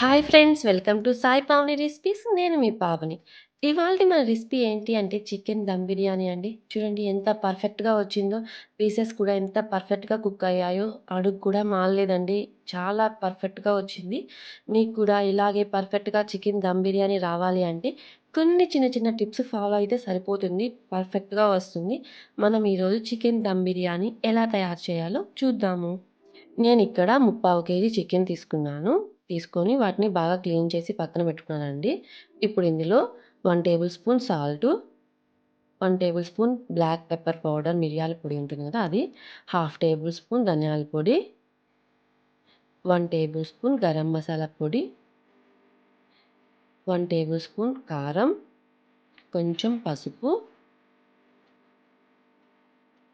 Hi friends welcome to Sai Pavani recipes. నేను మీ పావని. ఇవాళ మన రెసిపీ ఏంటి అంటే చికెన్ దమ్ బిర్యానీ అండి. చూడండి ఎంత పర్ఫెక్ట్గా వచ్చిందో. పీసెస్ కూడా ఎంత పర్ఫెక్ట్గా కుక్ అయ్యాయో అడుగు కూడా మారలేదండి. చాలా పర్ఫెక్ట్గా వచ్చింది. మీకు కూడా ఇలాగే పర్ఫెక్ట్గా చికెన్ దమ్ బిర్యానీ రావాలి అంటే కొన్ని చిన్న చిన్న టిప్స్ ఫాలో అయితే సరిపోతుంది. పర్ఫెక్ట్గా వస్తుంది. మనం ఈరోజు చికెన్ దమ్ బిర్యానీ ఎలా తయారు చేయాలో చూద్దాము. నేను ఇక్కడ ముప్పావు కేజీ చికెన్ తీసుకున్నాను. తీసుకొని వాటిని బాగా క్లీన్ చేసి పక్కన పెట్టుకున్నానండి. ఇప్పుడు ఇందులో one tablespoon salt one tablespoon black pepper powder మిరియాల పొడి ఉంటుంది కదా అది హాఫ్ టేబుల్ స్పూన్ ధనియాల పొడి one tablespoon garam masala పొడి వన్ టేబుల్ స్పూన్ కారం కొంచెం పసుపు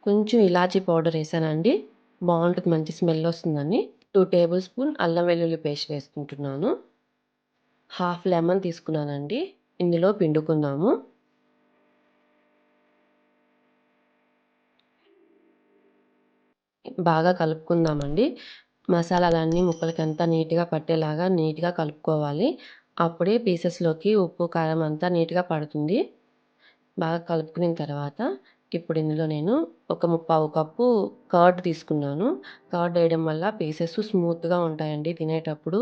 కొంచెం ఇలాచీ పౌడర్ వేసానండి. బాగుంటుంది మంచి స్మెల్ వస్తుందని. టూ టేబుల్ స్పూన్ అల్లం వెల్లుల్లి పేస్ట్ వేసుకుంటున్నాను. హాఫ్ లెమన్ తీసుకున్నానండి. ఇందులో పిండుకుందాము. బాగా కలుపుకుందామండి. మసాలాలన్నీ ముక్కలకి అంతా నీట్గా పట్టేలాగా నీట్గా కలుపుకోవాలి. అప్పుడే పీసెస్లోకి ఉప్పు కారం అంతా నీట్గా పడుతుంది. బాగా కలుపుకున్న తర్వాత ఇప్పుడు ఇందులో నేను ఒక ముప్పావు కప్పు కర్డ్ తీసుకున్నాను. కర్డ్ వేయడం వల్ల పీసెస్ స్మూత్గా ఉంటాయండి తినేటప్పుడు.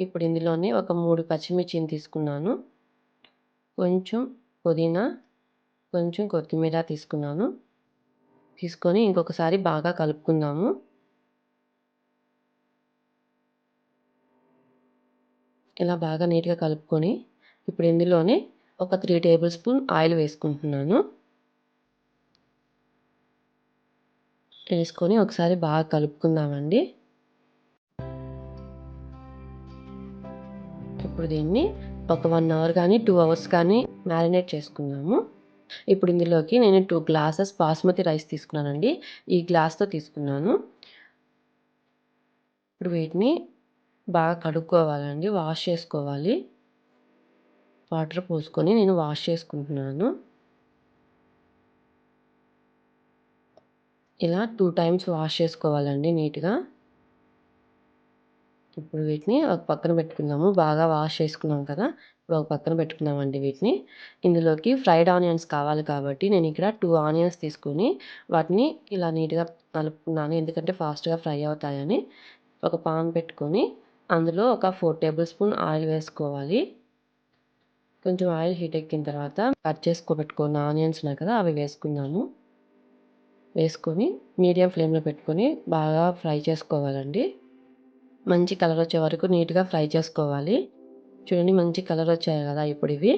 ఇప్పుడు ఇందులోనే ఒక మూడు పచ్చిమిర్చిని తీసుకున్నాను. కొంచెం పుదీనా కొంచెం కొత్తిమీర తీసుకున్నాను. తీసుకొని ఇంకొకసారి బాగా కలుపుకుందాము. ఇలా బాగా నీట్గా కలుపుకొని ఇప్పుడు ఇందులోనే ఒక త్రీ టేబుల్ స్పూన్ ఆయిల్ వేసుకుంటున్నాను. వేసుకొని ఒకసారి బాగా కలుపుకుందామండి. ఇప్పుడు దీన్ని ఒక వన్ అవర్ కానీ టూ అవర్స్ కానీ మ్యారినేట్ చేసుకుందాము. ఇప్పుడు ఇందులోకి నేను టూ గ్లాసెస్ బాస్మతి రైస్ తీసుకున్నానండి. ఈ గ్లాస్తో తీసుకున్నాను. ఇప్పుడు వీటిని బాగా కడుక్కోవాలండి. వాష్ చేసుకోవాలి. వాటర్ పోసుకొని నేను వాష్ చేసుకుంటున్నాను. ఇలా టూ టైమ్స్ వాష్ చేసుకోవాలండి నీట్గా. ఇప్పుడు వీటిని ఒక పక్కన పెట్టుకుందాము. బాగా వాష్ చేసుకున్నాం కదా! ఇప్పుడు ఒక పక్కన పెట్టుకున్నామండి వీటిని. ఇందులోకి ఫ్రైడ్ ఆనియన్స్ కావాలి కాబట్టి నేను ఇక్కడ టూ ఆనియన్స్ తీసుకొని వాటిని ఇలా నీట్గా కలుపుకున్నాను ఎందుకంటే ఫాస్ట్గా ఫ్రై అవుతాయని ఒక పాన్ పెట్టుకొని అందులో ఒక ఫోర్ టేబుల్ స్పూన్ ఆయిల్ వేసుకోవాలి. కొంచెం ఆయిల్ హీట్ ఎక్కిన తర్వాత కట్ చేసుకోబెట్టుకున్న ఆనియన్స్ ఉన్నాయి కదా! అవి వేసుకుందాము. వేసుకొని మీడియం ఫ్లేమ్లో పెట్టుకొని బాగా ఫ్రై చేసుకోవాలండి. మంచి కలర్ వచ్చే వరకు నీట్గా ఫ్రై చేసుకోవాలి. చూడండి మంచి కలర్ వచ్చాయి కదా ఇప్పుడు ఇవి.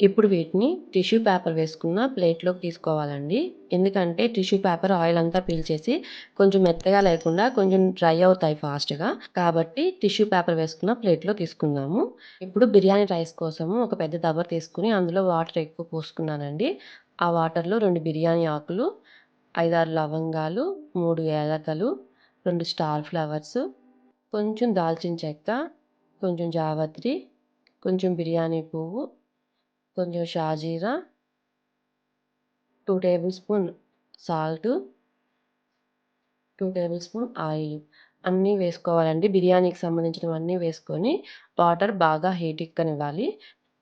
ఇప్పుడు వీటిని టిష్యూ పేపర్ వేసుకున్న ప్లేట్లోకి తీసుకోవాలండి. ఎందుకంటే టిష్యూ పేపర్ ఆయిల్ అంతా పీల్చేసి కొంచెం మెత్తగా లేకుండా కొంచెం డ్రై అవుతాయి ఫాస్ట్గా. కాబట్టి టిష్యూ పేపర్ వేసుకున్న ప్లేట్లో తీసుకుందాము. ఇప్పుడు బిర్యానీ రైస్ కోసము ఒక పెద్ద దబర్ తీసుకుని అందులో వాటర్ ఎక్కువ పోసుకున్నానండి. ఆ వాటర్లో రెండు బిర్యానీ ఆకులు ఐదారు లవంగాలు మూడు ఏలకలు రెండు స్టార్ ఫ్లవర్స్ కొంచెం దాల్చిన చెక్క కొంచెం జావత్రి కొంచెం బిర్యానీ పువ్వు కొంచెం షాజీరా two tablespoon salt two tablespoon oil. అన్నీ వేసుకోవాలండి. బిర్యానీకి సంబంధించినవన్నీ వేసుకొని వాటర్ బాగా హీట్ ఎక్కనివ్వాలి.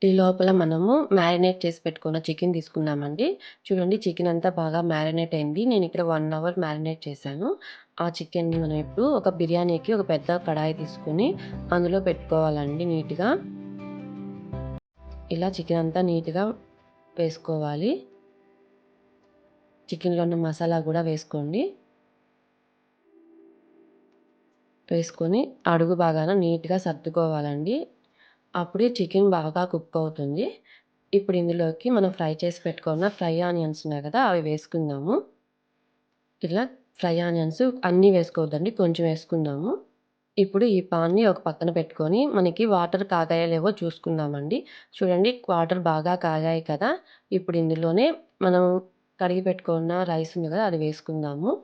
ఈ లోపల మనము మ్యారినేట్ చేసి పెట్టుకున్న చికెన్ తీసుకున్నామండి చూడండి చికెన్ అంతా బాగా మ్యారినేట్ అయింది. నేను ఇక్కడ వన్ అవర్ మ్యారినేట్ చేశాను. ఆ చికెన్ని మనం ఇప్పుడు ఒక బిర్యానీకి ఒక పెద్ద కడాయి తీసుకొని అందులో పెట్టుకోవాలండి నీట్గా. ఇలా చికెన్ అంతా నీట్గా వేసుకోవాలి. చికెన్లో ఉన్న మసాలా కూడా వేసుకోండి. వేసుకొని అడుగు బాగాన నీట్గా సర్దుకోవాలండి. అప్పుడే చికెన్ బాగా కుక్ అవుతుంది. ఇప్పుడు ఇందులోకి మనం ఫ్రై చేసి పెట్టుకున్న ఫ్రై ఆనియన్స్ ఉన్నాయి కదా అవి వేసుకుందాము. ఇలా ఫ్రై ఆనియన్స్ అన్నీ వేసుకోవద్దండి కొంచెం వేసుకుందాము. ఇప్పుడు ఈ పాన్ని ఒక పక్కన పెట్టుకొని మనకి వాటర్ కాగాయో లేవో చూసుకుందామండి. చూడండి వాటర్ బాగా కాగాయి కదా. ఇప్పుడు ఇందులోనే మనం కడిగి పెట్టుకున్న రైస్ ఉంది కదా అది వేసుకుందాము.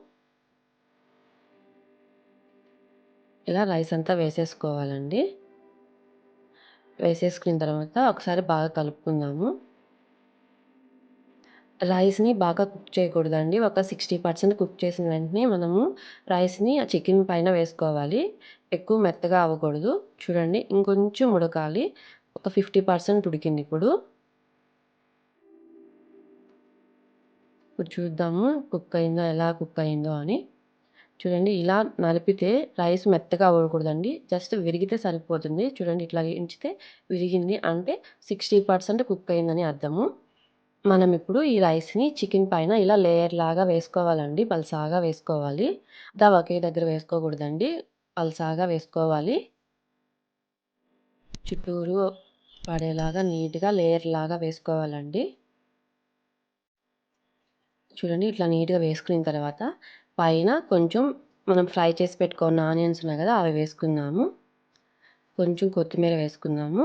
ఇలా రైస్ అంతా వేసేసుకోవాలండి. వేసేసుకున్న తర్వాత ఒకసారి బాగా కలుపుకుందాము రైస్‌ని బాగా కుక్ చేయకూడదండి. ఒక 60% కుక్ చేసిన వెంటనే మనము రైస్‌ని ఆ చికెన్ పైన వేసుకోవాలి. ఎక్కువ మెత్తగా అవ్వకూడదు. చూడండి ఇంకొంచెం ఉడకాలి. ఒక 50% ఉడికింది ఇప్పుడు. ఇప్పుడు చూద్దాము కుక్ అయిందో, ఎలా కుక్ అయిందో అని. చూడండి ఇలా నలిపితే రైస్ మెత్తగా అవ్వకూడదండి. జస్ట్ విరిగితే సరిపోతుంది. చూడండి ఇట్లా ఎంచితే విరిగింది అంటే 60% కుక్ అయిందని అర్థము. మనం ఇప్పుడు ఈ రైస్‌ని చికెన్ పైన ఇలా లేయర్ లాగా వేసుకోవాలండి. పల్సాగా వేసుకోవాలి. దా ఒకే దగ్గర వేసుకోకూడదండి. పల్సాగా వేసుకోవాలి. చుట్టూరు పడేలాగా నీట్‌గా లేయర్ లాగా వేసుకోవాలండి. చూడండి ఇట్లా నీట్‌గా వేసుకున్న తర్వాత పైన కొంచెం మనం ఫ్రై చేసి పెట్టుకున్న ఆనియన్స్ ఉన్నాయి కదా! అవి వేసుకుందాము. కొంచెం కొత్తిమీర వేసుకుందాము.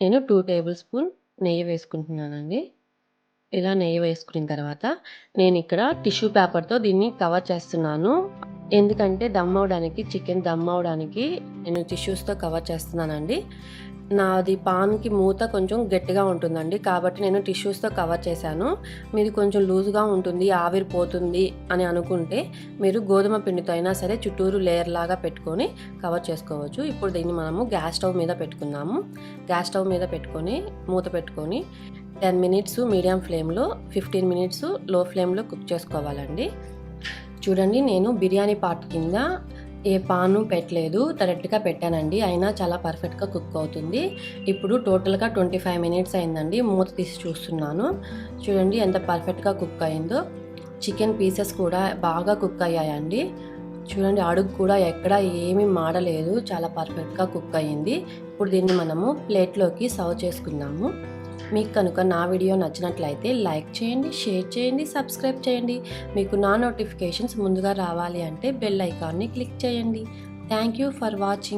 నేను టూ టేబుల్ స్పూన్ నెయ్యి వేసుకుంటున్నానండి. ఇలా నెయ్యి వేసుకున్న తర్వాత నేను ఇక్కడ టిష్యూ పేపర్‌తో దీన్ని కవర్ చేస్తున్నాను. ఎందుకంటే దమ్ అవ్వడానికి చికెన్ దమ్ అవ్వడానికి నేను టిష్యూస్‌తో కవర్ చేస్తున్నానండి. నాది పాన్‌కి మూత కొంచెం గట్టిగా ఉంటుందండి. కాబట్టి నేను టిష్యూస్‌తో కవర్ చేశాను. మీది కొంచెం లూజ్‌గా ఉంటుంది, ఆవిరి పోతుంది అని అనుకుంటే మీరు గోధుమ పిండితో అయినా సరే చుట్టూరు లేయర్ లాగా పెట్టుకొని కవర్ చేసుకోవచ్చు. ఇప్పుడు దీన్ని మనము గ్యాస్ స్టవ్ మీద పెట్టుకుందాము. గ్యాస్ స్టవ్ మీద పెట్టుకొని మూత పెట్టుకొని 10 మినిట్స్ మీడియం ఫ్లేమ్‌లో, 15 మినిట్స్లో ఫ్లేమ్‌లో కుక్ చేసుకోవాలండి. చూడండి నేను బిర్యానీ పాట్ కింద ఏ పాను పెట్టలేదు. డైరెక్ట్‌గా పెట్టానండి. అయినా చాలా పర్ఫెక్ట్‌గా కుక్ అవుతుంది. ఇప్పుడు టోటల్‌గా 25 మినిట్స్ అయిందండి. మూత తీసి చూస్తున్నాను. చూడండి ఎంత పర్ఫెక్ట్‌గా కుక్ అయిందో. చికెన్ పీసెస్ కూడా బాగా కుక్ అయ్యాయండి. చూడండి అడుగు కూడా ఎక్కడ ఏమీ మాడలేదు. చాలా పర్ఫెక్ట్‌గా కుక్ అయింది. ఇప్పుడు దీన్ని మనము ప్లేట్‌లోకి సర్వ్ చేసుకుందాము. మీకు కనుక నా వీడియో నచ్చినట్లయితే లైక్ చేయండి, షేర్ చేయండి, సబ్స్క్రైబ్ చేయండి. మీకు నా నోటిఫికేషన్స్ ముందుగా రావాలి అంటే బెల్ ఐకాన్‌ని క్లిక్ చేయండి. Thank you for watching.